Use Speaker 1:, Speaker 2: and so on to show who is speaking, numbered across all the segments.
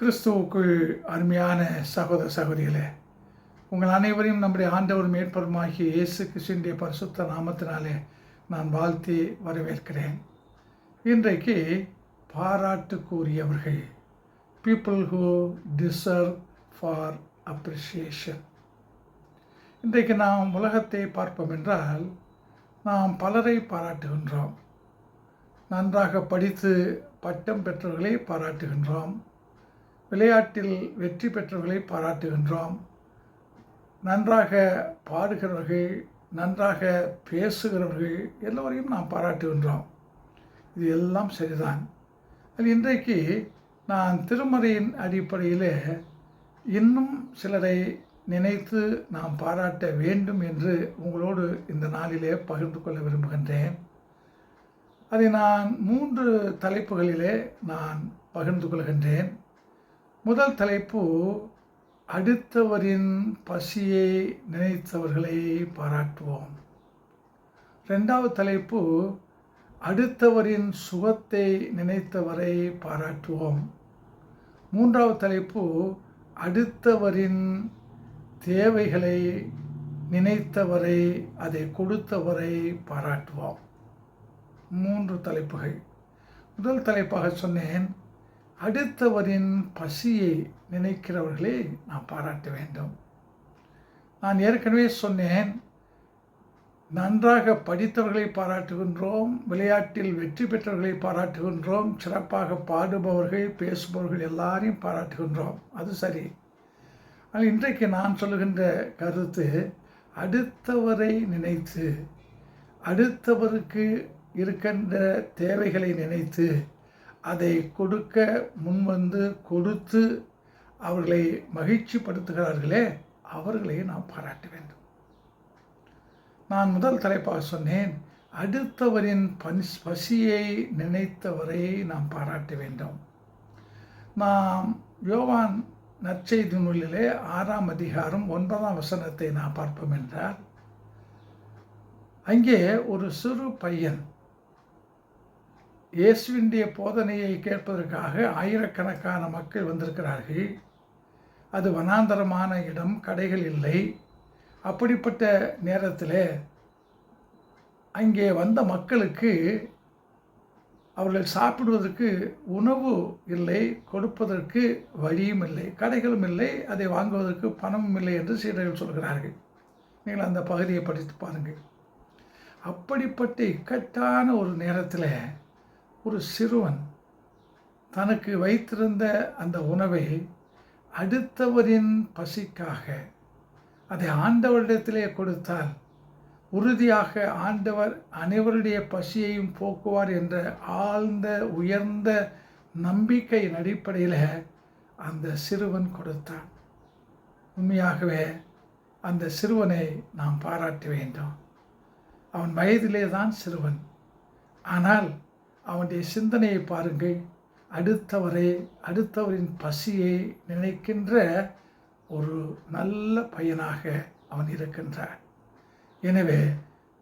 Speaker 1: கிறிஸ்துவுக்குள் அருமையான சகோதர சகோதரிகளே உங்கள் அனைவரையும் நம்முடைய ஆண்டவர் மேற்பருமாகிய இயேசு கிருஷ்ணனுடைய பரிசுத்த நாமத்தினாலே நான் வாழ்த்தி வரவேற்கிறேன். இன்றைக்கு பாராட்டுக்குரியவர்கள் people who deserve for appreciation இன்றைக்கு நாம் உலகத்தை பார்ப்போம் என்றால் நாம் பலரை பாராட்டுகின்றோம். நன்றாக படித்து பட்டம் பெற்றவர்களை பாராட்டுகின்றோம். விளையாட்டில் வெற்றி பெற்றவர்களை பாராட்டுகின்றோம். நன்றாக பாடுகிறவர்கள் நன்றாக பேசுகிறவர்கள் எல்லோரையும் நாம் பாராட்டுகின்றோம். இது எல்லாம் சரிதான். அது இன்றைக்கு நான் திருமறையின் அடிப்படையில் இன்னும் சிலரை நினைத்து நாம் பாராட்ட வேண்டும் என்று உங்களோடு இந்த நாளிலே பகிர்ந்து கொள்ள விரும்புகின்றேன். அதை நான் மூன்று தலைப்புகளிலே நான் பகிர்ந்து கொள்கின்றேன். முதல் தலைப்பு அடுத்தவரின் பசியை நினைத்தவர்களை பாராட்டுவோம். ரெண்டாவது தலைப்பு அடுத்தவரின் சுகத்தை நினைத்தவரை பாராட்டுவோம். மூன்றாவது தலைப்பு அடுத்தவரின் தேவைகளை நினைத்தவரை அதை கொடுத்தவரை பாராட்டுவோம். மூன்று தலைப்புகள். முதல் தலைப்பாக சொன்னேன் அடுத்தவரின் பசியை நினைக்கிறவர்களை நான் பாராட்ட வேண்டும். நான் ஏற்கனவே சொன்னேன் நன்றாக படித்தவர்களை பாராட்டுகின்றோம் விளையாட்டில் வெற்றி பெற்றவர்களை பாராட்டுகின்றோம் சிறப்பாக பாடுபவர்கள் பேசுபவர்கள் எல்லாரையும் பாராட்டுகின்றோம். அது சரி. ஆனால் இன்றைக்கு நான் சொல்லுகின்ற கருத்து அடுத்தவரை நினைத்து அடுத்தவருக்கு இருக்கின்ற தேவைகளை நினைத்து அதை கொடுக்க முன்வந்து கொடுத்து அவர்களை மகிழ்ச்சிப்படுத்துகிறார்களே அவர்களை நாம் பாராட்ட வேண்டும். நான் முதல் தலைப்பாக சொன்னேன் அடுத்தவரின் பன்ஸ் பசியை நினைத்தவரை நாம் பாராட்ட வேண்டும். நாம் யோவான் நற்செய்தி நூலிலே ஆறாம் அதிகாரம் ஒன்பதாம் வசனத்தை நாம் பார்ப்போம் என்றார் அங்கே ஒரு சிறு பையன் இயேசுவினுடைய போதனையை கேட்பதற்காக ஆயிரக்கணக்கான மக்கள் வந்திருக்கிறார்கள். அது வனாந்தரமான இடம் கடைகள் இல்லை. அப்படிப்பட்ட நேரத்தில் அங்கே வந்த மக்களுக்கு அவர்கள் சாப்பிடுவதற்கு உணவு இல்லை கொடுப்பதற்கு வழியும் இல்லை கடைகளும் இல்லை அதை வாங்குவதற்கு பணமும் இல்லை என்று சீடர்கள் சொல்கிறார்கள். நீங்கள் அந்த பகுதியை படித்து பாருங்கள். அப்படிப்பட்ட இக்கட்டான ஒரு நேரத்தில் ஒரு சிறுவன் தனக்கு வைத்திருந்த அந்த உணவை அடுத்தவரின் பசிக்காக அதை ஆண்டவரிடத்திலே கொடுத்தால் உறுதியாக ஆண்டவர் அனைவருடைய பசியையும் போக்குவார் என்ற ஆழ்ந்த உயர்ந்த நம்பிக்கையின் அடிப்படையில் அந்த சிறுவன் கொடுத்தான். உண்மையாகவே அந்த சிறுவனை நாம் பாராட்ட வேண்டும். அவன் வயதிலே தான் சிறுவன். ஆனால் அவனுடைய சிந்தனையை பாருங்கள். அடுத்தவரை அடுத்தவரின் பசியை நினைக்கின்ற ஒரு நல்ல பையனாக அவன் இருக்கின்றான். எனவே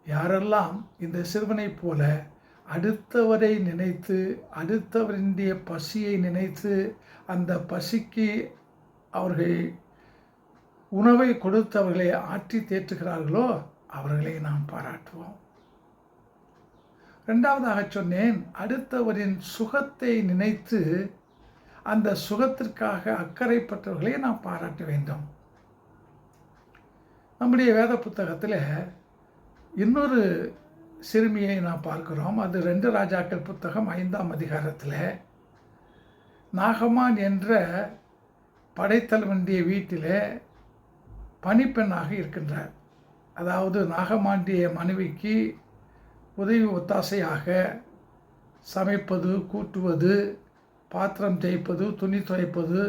Speaker 1: யாரெல்லாம் இந்த சிறுவனைப் போல அடுத்தவரை நினைத்து அடுத்தவரினுடைய பசியை நினைத்து அந்த பசிக்கு அவர்கள் உணவை கொடுத்தவர்களை ஆற்றி தேற்றுகிறார்களோ அவர்களை நாம் பாராட்டுவோம். ரெண்டாவதாக சொன்னேன் அடுத்தவரின் சுகத்தை நினைத்து அந்த சுகத்திற்காக அக்கறைப்பட்டவர்களை நாம் பாராட்ட வேண்டும். நம்முடைய வேத புத்தகத்தில் இன்னொரு சிறுமியை நாம் பார்க்கிறோம். அது ரெண்டு ராஜாக்கள் புத்தகம் ஐந்தாம் அதிகாரத்தில் நாகமான் என்ற படைத்தலைவனுடைய வீட்டில் பணிப்பெண்ணாக இருக்கின்றார். அதாவது நாகமாண்டிய மனைவிக்கு உதவி ஒத்தாசையாக சமைப்பது கூட்டுவது பாத்திரம் தேய்ப்பது துணி துவைப்பது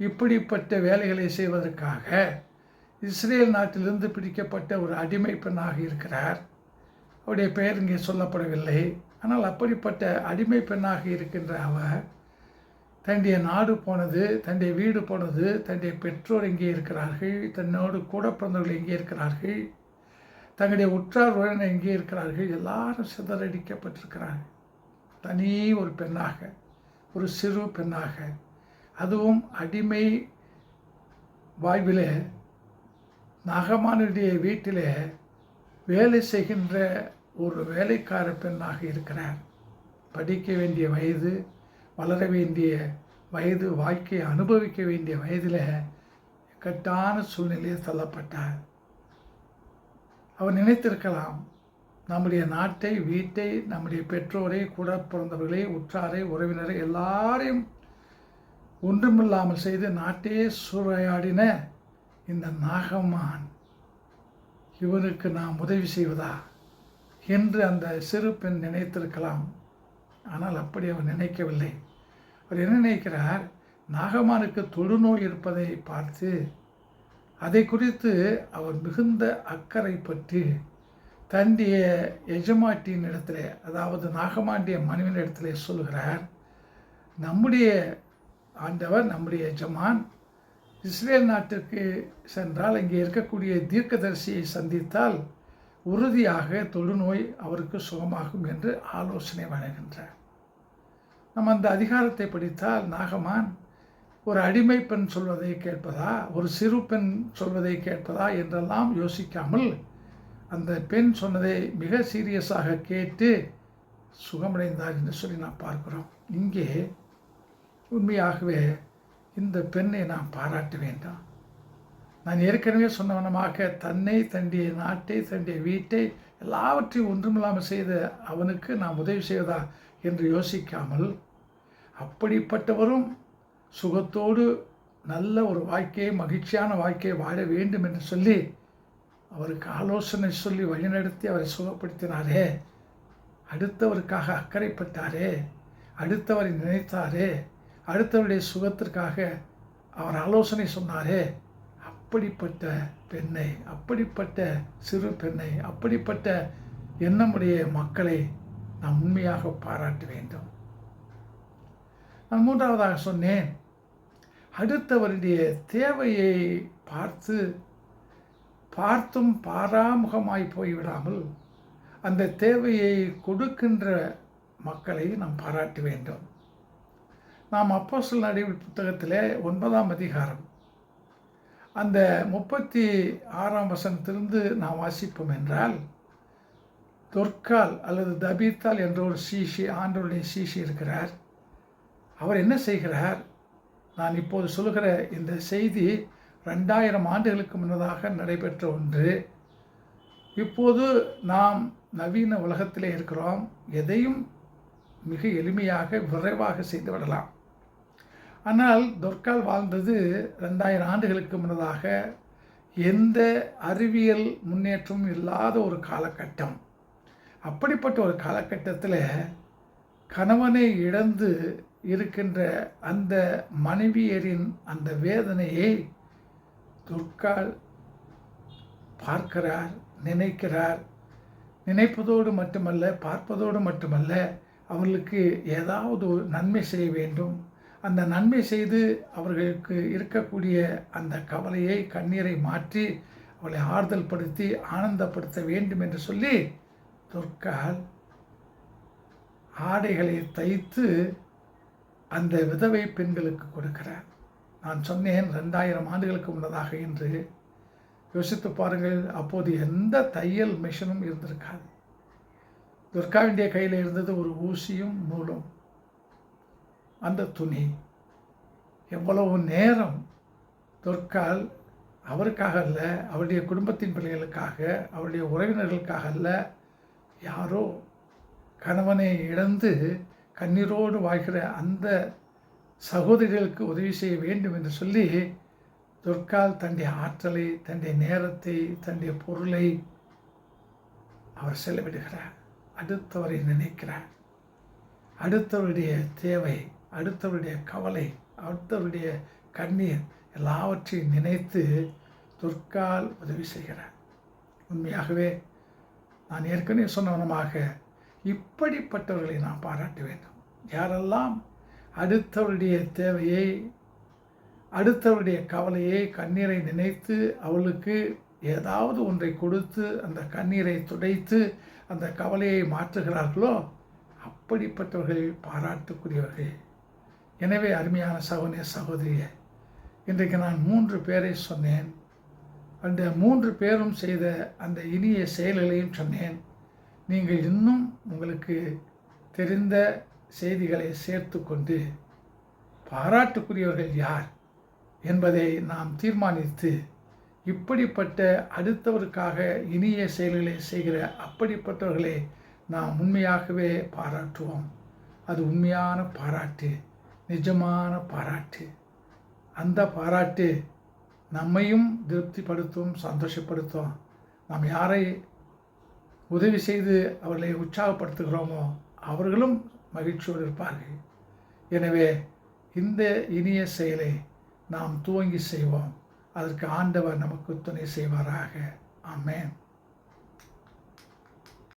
Speaker 1: இப்படிப்பட்ட வேலைகளை செய்வதற்காக இஸ்ரேல் நாட்டிலிருந்து பிடிக்கப்பட்ட ஒரு அடிமை பெண்ணாக இருக்கிறார். அவருடைய பெயர் இங்கே சொல்லப்படவில்லை. ஆனால் அப்படிப்பட்ட அடிமை பெண்ணாக இருக்கின்ற அவர் தன்னுடைய நாடு போனது தன்னுடைய வீடு போனது தன்னுடைய பெற்றோர் எங்கே இருக்கிறார்கள் தன்னோடு கூட பிறந்தவர்கள் எங்கே இருக்கிறார்கள். தங்களுடைய உற்றார் உறவினர் எங்கே இருக்கிறார்கள்? எல்லாரும் சிதறடிக்கப்பட்டிருக்கிறார்கள். தனி ஒரு பெண்ணாக ஒரு சிறு பெண்ணாக. அதுவும் அடிமை வாழ்விலே நாகமானுடைய வீட்டிலே வேலை செய்கின்ற ஒரு வேலைக்கார பெண்ணாக இருக்கிறார். படிக்க வேண்டிய வயது வளர வேண்டிய வயது வாழ்க்கையை அனுபவிக்க வேண்டிய வயதில் கட்டான சூழ்நிலையில் தள்ளப்பட்டார். அவர் நினைத்திருக்கலாம். நம்முடைய நாட்டை வீட்டை நம்முடைய பெற்றோரை கூட பிறந்தவர்களை உற்றாரை உறவினரை எல்லாரையும் ஒன்றுமில்லாமல் செய்து நாட்டையே சூறையாடின இந்த நாகமான் இவருக்கு நாம் உதவி செய்வதா என்று அந்த சிறு பெண் நினைத்திருக்கலாம். ஆனால் அப்படி அவர் நினைக்கவில்லை. அவர் என்ன நினைக்கிறார்? நாகமானுக்கு தொழுநோய் இருப்பதை பார்த்து அதை குறித்து அவர் மிகுந்த அக்கறை பற்றி தன்னுடைய எஜமாட்டியின் இடத்துல அதாவது நாகமாண்டிய மனைவின் இடத்துல சொல்கிறார் நம்முடைய ஆண்டவர் நம்முடைய எஜமான் இஸ்ரேல் நாட்டிற்கு சென்றால் இங்கே இருக்கக்கூடிய தீர்க்கதரிசியை சந்தித்தால் உறுதியாக தொழுநோய் அவருக்கு சுகமாகும் என்று ஆலோசனை வழங்குகின்றார். நம்ம அந்த அதிகாரத்தை படித்தால் நாகமான் ஒரு அடிமை பெண் சொல்வதை கேட்பதா? ஒரு சிறு பெண் சொல்வதை கேட்பதா? என்றெல்லாம் யோசிக்காமல் அந்த பெண் சொன்னதை மிக சீரியஸாக கேட்டு சுகமடைந்தார் என்று சொல்லி நாம் பார்க்கிறோம். இங்கே உண்மையாகவே இந்த பெண்ணை நாம் பாராட்ட வேண்டாம். நான் ஏற்கனவே சொன்னவனமாக தன்னை தண்டிய நாட்டை தண்டிய வீட்டை எல்லாவற்றையும் ஒன்றுமில்லாமல் செய்த அவனுக்கு நாம் உதவி செய்வதா? என்று யோசிக்காமல் அப்படிப்பட்டவரும் சுகத்தோடு நல்ல ஒரு வாழ்க்கையை மகிழ்ச்சியான வாழ்க்கையை வாழ வேண்டும் என்று சொல்லி அவருக்கு ஆலோசனை சொல்லி வழிநடத்தி அவரை சுகப்படுத்தினாரே. அடுத்தவருக்காக அக்கறைப்பட்டாரே. அடுத்தவரை நினைத்தாரே. அடுத்தவருடைய சுகத்திற்காக அவர் ஆலோசனை சொன்னாரே. அப்படிப்பட்ட பெண்ணை அப்படிப்பட்ட சிறு பெண்ணை அப்படிப்பட்ட எண்ணமுடைய மக்களை நான் உண்மையாக பாராட்ட வேண்டும். நான் மூன்றாவதாக சொன்னேன். அடுத்தவருடைய தேவையை பார்த்து பார்த்தும் பாராமுகமாய் போய்விடாமல் அந்த தேவையை கொடுக்கின்ற மக்களை நாம் பாராட்ட வேண்டும். நாம் அப்போ சொல் நடிவு புத்தகத்தில் ஒன்பதாம் அதிகாரம் அந்த முப்பத்தி ஆறாம் வசனத்திலிருந்து நாம் வாசிப்போம் என்றால் தொற்கால் அல்லது தபீத்தால் என்ற ஒரு சீஷி ஆண்டோருடைய சீஷி இருக்கிறார். அவர் என்ன செய்கிறார்? நான் இப்போது சொல்கிற இந்த செய்தி ரெண்டாயிரம் ஆண்டுகளுக்கு முன்னதாக நடைபெற்ற ஒன்று. இப்போது நாம் நவீன உலகத்திலே இருக்கிறோம். எதையும் மிக எளிமையாக விரைவாக செய்து விடலாம். ஆனால் தொற்கால் வாழ்ந்தது ரெண்டாயிரம் ஆண்டுகளுக்கு முன்னதாக எந்த அறிவியல் முன்னேற்றமும் இல்லாத ஒரு காலகட்டம். அப்படிப்பட்ட ஒரு காலகட்டத்தில் கணவனை இழந்து இருக்கின்ற அந்த மனைவியரின் அந்த வேதனையை துர்கால் பார்க்கிறார் நினைக்கிறார். நினைப்பதோடு மட்டுமல்ல பார்ப்பதோடு மட்டுமல்ல அவர்களுக்கு ஏதாவது ஒரு நன்மை செய்ய வேண்டும். அந்த நன்மை செய்து அவர்களுக்கு இருக்கக்கூடிய அந்த கவலையை கண்ணீரை மாற்றி அவளை ஆறுதல் படுத்தி ஆனந்தப்படுத்த வேண்டும் என்று சொல்லி துர்க்கால் ஆடைகளை தைத்து அந்த விதவை பெண்களுக்கு கொடுக்கிறார். நான் சொன்னேன் ரெண்டாயிரம் ஆண்டுகளுக்கு முன்னதாக என்று. யோசித்து பாருங்கள் அப்போது எந்த தையல் மிஷினும் இருந்திருக்காது. துர்காவிண்டிய கையில் இருந்தது ஒரு ஊசியும் நூலும். அந்த துணி. எவ்வளவு நேரம் துர்கால் அவருக்காக அல்ல அவருடைய குடும்பத்தின் பிள்ளைகளுக்காக அவருடைய உறவினர்களுக்காக அல்ல யாரோ கணவனை இழந்து கண்ணீரோடு வாழ்கிற அந்த சகோதரிகளுக்கு உதவி செய்ய வேண்டும் என்று சொல்லி துர்கால் தன்னுடைய ஆற்றலை தன்னுடைய நேரத்தை தன்னுடைய பொருளை அவர் செலவிடுகிறார். அடுத்தவரை நினைக்கிறார். அடுத்தவருடைய தேவை அடுத்தவருடைய கவலை அடுத்தவருடைய கண்ணீர் எல்லாவற்றையும் நினைத்து துர்கால் உதவி செய்கிறார். உண்மையாகவே நான் ஏற்கனவே சொன்னவனமாக இப்படிப்பட்டவர்களை நான் பாராட்ட வேண்டும். யாரெல்லாம் அடுத்தவருடைய தேவையை அடுத்தவருடைய கவலையை கண்ணீரை நினைத்து அவளுக்கு ஏதாவது ஒன்றை கொடுத்து அந்த கண்ணீரை துடைத்து அந்த கவலையை மாற்றுகிறார்களோ அப்படிப்பட்டவர்கள் பாராட்டுக்குரியவர்கள். எனவே அருமையான சகோதரிய சகோதரிய இன்றைக்கு நான் மூன்று பேரை சொன்னேன். அந்த மூன்று பேரும் செய்த அந்த இனிய செயல்களையும் சொன்னேன். நீங்கள் இன்னும் உங்களுக்கு தெரிந்த செய்திகளை சேர்த்து கொண்டு பாராட்டுக்குரியவர்கள் யார் என்பதை நாம் தீர்மானித்து இப்படிப்பட்ட அடுத்தவருக்காக இனிய செயல்களை செய்கிற அப்படிப்பட்டவர்களை நாம் உண்மையாகவே பாராட்டுவோம். அது உண்மையான பாராட்டு நிஜமான பாராட்டு. அந்த பாராட்டு நம்மையும் திருப்திப்படுத்தும் சந்தோஷப்படுத்தும். நாம் யாரை உதவி செய்து அவர்களை உற்சாகப்படுத்துகிறோமோ அவர்களும் மகிழ்ச்சியோடு இருப்பார்கள். எனவே இந்த இனிய செயலை நாம் துவங்கி செய்வோம். அதற்கு ஆண்டவர் நமக்கு துணை செய்வாராக. ஆமேன்.